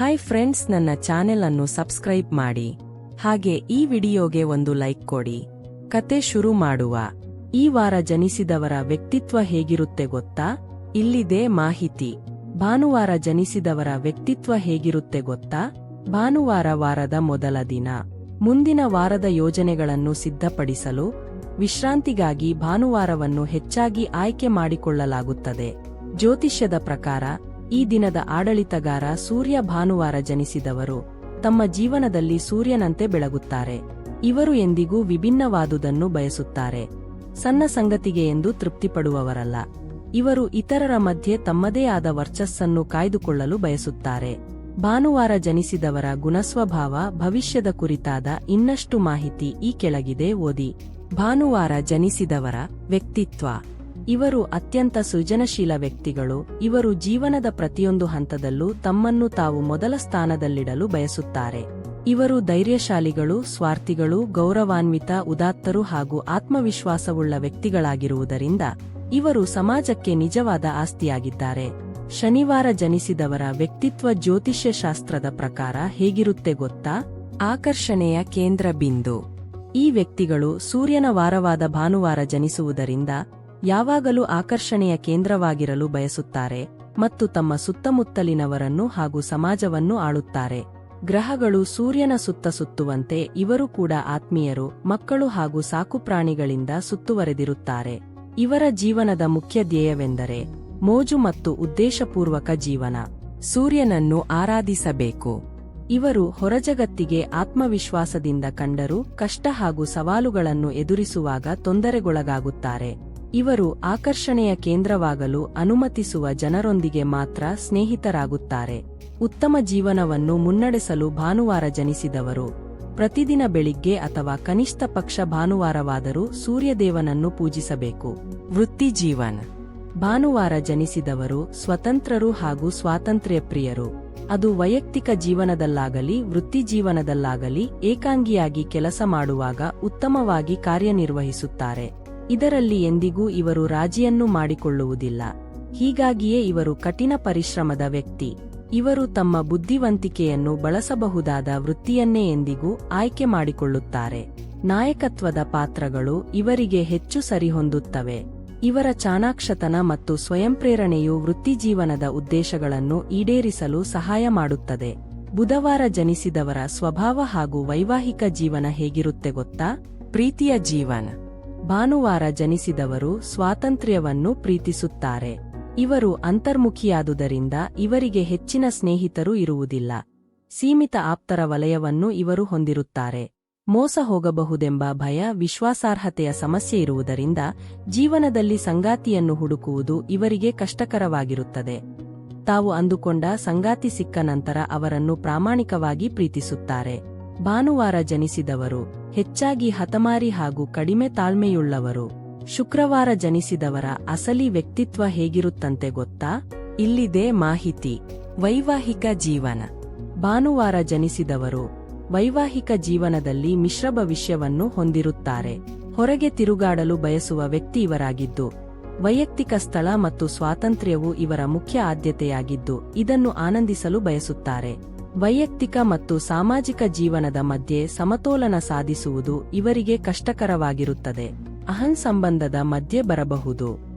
Hi friends ನನ್ನ channel ಅನ್ನು subscribe ಮಾಡಿ. ಹಾಗೆ ಈ ವಿಡಿಯೋಗೆ ಒಂದು ಲೈಕ್ ಕೊಡಿ. ಕತೆ ಶುರು ಮಾಡುವ. ಈ ವಾರ ಜನಿಸಿದವರ ವ್ಯಕ್ತಿತ್ವ ಹೇಗಿರುತ್ತೆ ಗೊತ್ತಾ? ಇಲ್ಲಿದೆ ಮಾಹಿತಿ. ಭಾನುವಾರ ಜನಿಸಿದವರ ವ್ಯಕ್ತಿತ್ವ ಹೇಗಿರುತ್ತೆ ಗೊತ್ತಾ? ಭಾನುವಾರ ವಾರದ ಮೊದಲ ದಿನ. ಮುಂದಿನ ವಾರದ ಯೋಜನೆಗಳನ್ನು ಸಿದ್ಧಪಡಿಸಲು ವಿಶ್ರಾಂತಿಗಾಗಿ ಭಾನುವಾರವನ್ನು ಹೆಚ್ಚಾಗಿ ಆಯ್ಕೆ ಮಾಡಿಕೊಳ್ಳಲಾಗುತ್ತದೆ. ಜ್ಯೋತಿಷ್ಯದ ಪ್ರಕಾರ ಈ ದಿನದ ಆಡಳಿತಗಾರ ಸೂರ್ಯ ಭಾನುವಾರ ಜನಿಸಿದವರು ತಮ್ಮ ಜೀವನದಲ್ಲಿ ಸೂರ್ಯನಂತೆ ಬೆಳಗುತ್ತಾರೆ. ಇವರು ಎಂದಿಗೂ ವಿಭಿನ್ನವಾದುದನ್ನು ಬಯಸುತ್ತಾರೆ. ಸಣ್ಣ ಸಂಗತಿಗೆ ಎಂದು ತೃಪ್ತಿಪಡುವವರಲ್ಲ. ಇವರು ಇತರರ ಮಧ್ಯೆ ತಮ್ಮದೇ ಆದ ವರ್ಚಸ್ಸನ್ನು ಕಾಯ್ದುಕೊಳ್ಳಲು ಬಯಸುತ್ತಾರೆ. ಭಾನುವಾರ ಜನಿಸಿದವರ ಗುಣಸ್ವಭಾವ ಭವಿಷ್ಯದ ಕುರಿತಾದ ಇನ್ನಷ್ಟು ಮಾಹಿತಿ ಈ ಕೆಳಗಿದೆ ಓದಿ. ಭಾನುವಾರ ಜನಿಸಿದವರ ವ್ಯಕ್ತಿತ್ವ. ಇವರು ಅತ್ಯಂತ ಸೃಜನಶೀಲ ವ್ಯಕ್ತಿಗಳು. ಇವರು ಜೀವನದ ಪ್ರತಿಯೊಂದು ಹಂತದಲ್ಲೂ ತಮ್ಮನ್ನು ತಾವು ಮೊದಲ ಸ್ಥಾನದಲ್ಲಿಡಲು ಬಯಸುತ್ತಾರೆ. ಇವರು ಧೈರ್ಯಶಾಲಿಗಳು, ಸ್ವಾರ್ಥಿಗಳು, ಗೌರವಾನ್ವಿತ, ಉದಾತ್ತರು ಹಾಗೂ ಆತ್ಮವಿಶ್ವಾಸವುಳ್ಳ ವ್ಯಕ್ತಿಗಳಾಗಿರುವುದರಿಂದ ಇವರು ಸಮಾಜಕ್ಕೆ ನಿಜವಾದ ಆಸ್ತಿಯಾಗಿದ್ದಾರೆ. ಶನಿವಾರ ಜನಿಸಿದವರ ವ್ಯಕ್ತಿತ್ವ ಜ್ಯೋತಿಷ್ಯ ಶಾಸ್ತ್ರದ ಪ್ರಕಾರ ಹೇಗಿರುತ್ತೆ ಗೊತ್ತಾ? ಆಕರ್ಷಣೆಯ ಕೇಂದ್ರ ಬಿಂದು. ಈ ವ್ಯಕ್ತಿಗಳು ಸೂರ್ಯನ ವಾರವಾದ ಭಾನುವಾರ ಜನಿಸುವುದರಿಂದ ಯಾವಾಗಲೂ ಆಕರ್ಷಣೆಯ ಕೇಂದ್ರವಾಗಿರಲು ಬಯಸುತ್ತಾರೆ ಮತ್ತು ತಮ್ಮ ಸುತ್ತಮುತ್ತಲಿನವರನ್ನು ಹಾಗೂ ಸಮಾಜವನ್ನು ಆಳುತ್ತಾರೆ. ಗ್ರಹಗಳು ಸೂರ್ಯನ ಸುತ್ತ ಸುತ್ತುವಂತೆ ಇವರು ಕೂಡ ಆತ್ಮೀಯರು, ಮಕ್ಕಳು ಹಾಗೂ ಸಾಕುಪ್ರಾಣಿಗಳಿಂದ ಸುತ್ತುವರೆದಿರುತ್ತಾರೆ. ಇವರ ಜೀವನದ ಮುಖ್ಯ ಧ್ಯೇಯವೆಂದರೆ ಮೋಜು ಮತ್ತು ಉದ್ದೇಶಪೂರ್ವಕ ಜೀವನ. ಸೂರ್ಯನನ್ನು ಆರಾಧಿಸಬೇಕು. ಇವರು ಹೊರಜಗತ್ತಿಗೆ ಆತ್ಮವಿಶ್ವಾಸದಿಂದ ಕಂಡರೂ ಕಷ್ಟ ಹಾಗೂ ಸವಾಲುಗಳನ್ನು ಎದುರಿಸುವಾಗ ತೊಂದರೆಗೊಳಗಾಗುತ್ತಾರೆ. ಇವರು ಆಕರ್ಷಣೆಯ ಕೇಂದ್ರವಾಗಲು ಅನುಮತಿಸುವ ಜನರೊಂದಿಗೆ ಮಾತ್ರ ಸ್ನೇಹಿತರಾಗುತ್ತಾರೆ. ಉತ್ತಮ ಜೀವನವನ್ನು ಮುನ್ನಡೆಸಲು ಭಾನುವಾರ ಜನಿಸಿದವರು. ಪ್ರತಿದಿನ ಬೆಳಿಗ್ಗೆ ಅಥವಾ ಕನಿಷ್ಠ ಪಕ್ಷ ಭಾನುವಾರವಾದರೂ ಸೂರ್ಯದೇವನನ್ನು ಪೂಜಿಸಬೇಕು. ವೃತ್ತಿ ಜೀವನ. ಭಾನುವಾರ ಜನಿಸಿದವರು ಸ್ವತಂತ್ರರು ಹಾಗೂ ಸ್ವಾತಂತ್ರ್ಯ ಪ್ರಿಯರು ಅದು ವೈಯಕ್ತಿಕ ಜೀವನದಲ್ಲಾಗಲಿ ವೃತ್ತಿಜೀವನದಲ್ಲಾಗಲಿ ಏಕಾಂಗಿಯಾಗಿ ಕೆಲಸ ಮಾಡುವಾಗ ಉತ್ತಮವಾಗಿ ಕಾರ್ಯನಿರ್ವಹಿಸುತ್ತಾರೆ. ಇದರಲ್ಲಿ ಎಂದಿಗೂ ಇವರು ರಾಜಿಯನ್ನು ಮಾಡಿಕೊಳ್ಳುವುದಿಲ್ಲ. ಹೀಗಾಗಿಯೇ ಇವರು ಕಠಿಣ ಪರಿಶ್ರಮದ ವ್ಯಕ್ತಿ. ಇವರು ತಮ್ಮ ಬುದ್ಧಿವಂತಿಕೆಯನ್ನು ಬಳಸಬಹುದಾದ ವೃತ್ತಿಯನ್ನೇ ಎಂದಿಗೂ ಆಯ್ಕೆ ಮಾಡಿಕೊಳ್ಳುತ್ತಾರೆ. ನಾಯಕತ್ವದ ಪಾತ್ರಗಳು ಇವರಿಗೆ ಹೆಚ್ಚು ಸರಿಹೊಂದುತ್ತವೆ. ಇವರ ಚಾಣಾಕ್ಷತನ ಮತ್ತು ಸ್ವಯಂಪ್ರೇರಣೆಯು ವೃತ್ತಿಜೀವನದ ಉದ್ದೇಶಗಳನ್ನು ಈಡೇರಿಸಲು ಸಹಾಯ ಮಾಡುತ್ತದೆ. ಬುಧವಾರ ಜನಿಸಿದವರ ಸ್ವಭಾವ ಹಾಗೂ ವೈವಾಹಿಕ ಜೀವನ ಹೇಗಿರುತ್ತೆ ಗೊತ್ತಾ? ಪ್ರೀತಿಯ ಜೀವನ. ಭಾನುವಾರ ಜನಿಸಿದವರು ಸ್ವಾತಂತ್ರ್ಯವನ್ನು ಪ್ರೀತಿಸುತ್ತಾರೆ. ಇವರು ಅಂತರ್ಮುಖಿಯಾದುದರಿಂದ ಇವರಿಗೆ ಹೆಚ್ಚಿನ ಸ್ನೇಹಿತರು ಇರುವುದಿಲ್ಲ. ಸೀಮಿತ ಆಪ್ತರ ವಲಯವನ್ನು ಇವರು ಹೊಂದಿರುತ್ತಾರೆ. ಮೋಸ ಹೋಗಬಹುದೆಂಬ ಭಯ, ವಿಶ್ವಾಸಾರ್ಹತೆಯ ಸಮಸ್ಯೆ ಇರುವುದರಿಂದ ಜೀವನದಲ್ಲಿ ಸಂಗಾತಿಯನ್ನು ಹುಡುಕುವುದು ಇವರಿಗೆ ಕಷ್ಟಕರವಾಗಿರುತ್ತದೆ. ತಾವು ಅಂದುಕೊಂಡ ಸಂಗಾತಿ ಸಿಕ್ಕ ನಂತರ ಅವರನ್ನು ಪ್ರಾಮಾಣಿಕವಾಗಿ ಪ್ರೀತಿಸುತ್ತಾರೆ. ಭಾನುವಾರ ಜನಿಸಿದವರು ಹೆಚ್ಚಾಗಿ ಹತಮಾರಿ ಹಾಗೂ ಕಡಿಮೆ ತಾಳ್ಮೆಯುಳ್ಳವರು. ಶುಕ್ರವಾರ ಜನಿಸಿದವರ ಅಸಲಿ ವ್ಯಕ್ತಿತ್ವ ಹೇಗಿರುತ್ತಂತೆ ಗೊತ್ತಾ? ಇಲ್ಲಿದೆ ಮಾಹಿತಿ. ವೈವಾಹಿಕ ಜೀವನ. ಭಾನುವಾರ ಜನಿಸಿದವರು ವೈವಾಹಿಕ ಜೀವನದಲ್ಲಿ ಮಿಶ್ರ ಭವಿಷ್ಯವನ್ನು ಹೊಂದಿರುತ್ತಾರೆ. ಹೊರಗೆ ತಿರುಗಾಡಲು ಬಯಸುವ ವ್ಯಕ್ತಿ ಇವರಾಗಿದ್ದು, ವೈಯಕ್ತಿಕ ಸ್ಥಳ ಮತ್ತು ಸ್ವಾತಂತ್ರ್ಯವು ಇವರ ಮುಖ್ಯ ಆದ್ಯತೆಯಾಗಿದ್ದು, ಇದನ್ನು ಆನಂದಿಸಲು ಬಯಸುತ್ತಾರೆ. ವೈಯಕ್ತಿಕ ಮತ್ತು ಸಾಮಾಜಿಕ ಜೀವನದ ಮಧ್ಯೆ ಸಮತೋಲನ ಸಾಧಿಸುವುದು ಇವರಿಗೆ ಕಷ್ಟಕರವಾಗಿರುತ್ತದೆ. ಅಹಂ ಸಂಬಂಧದ ಮಧ್ಯೆ ಬರಬಹುದು.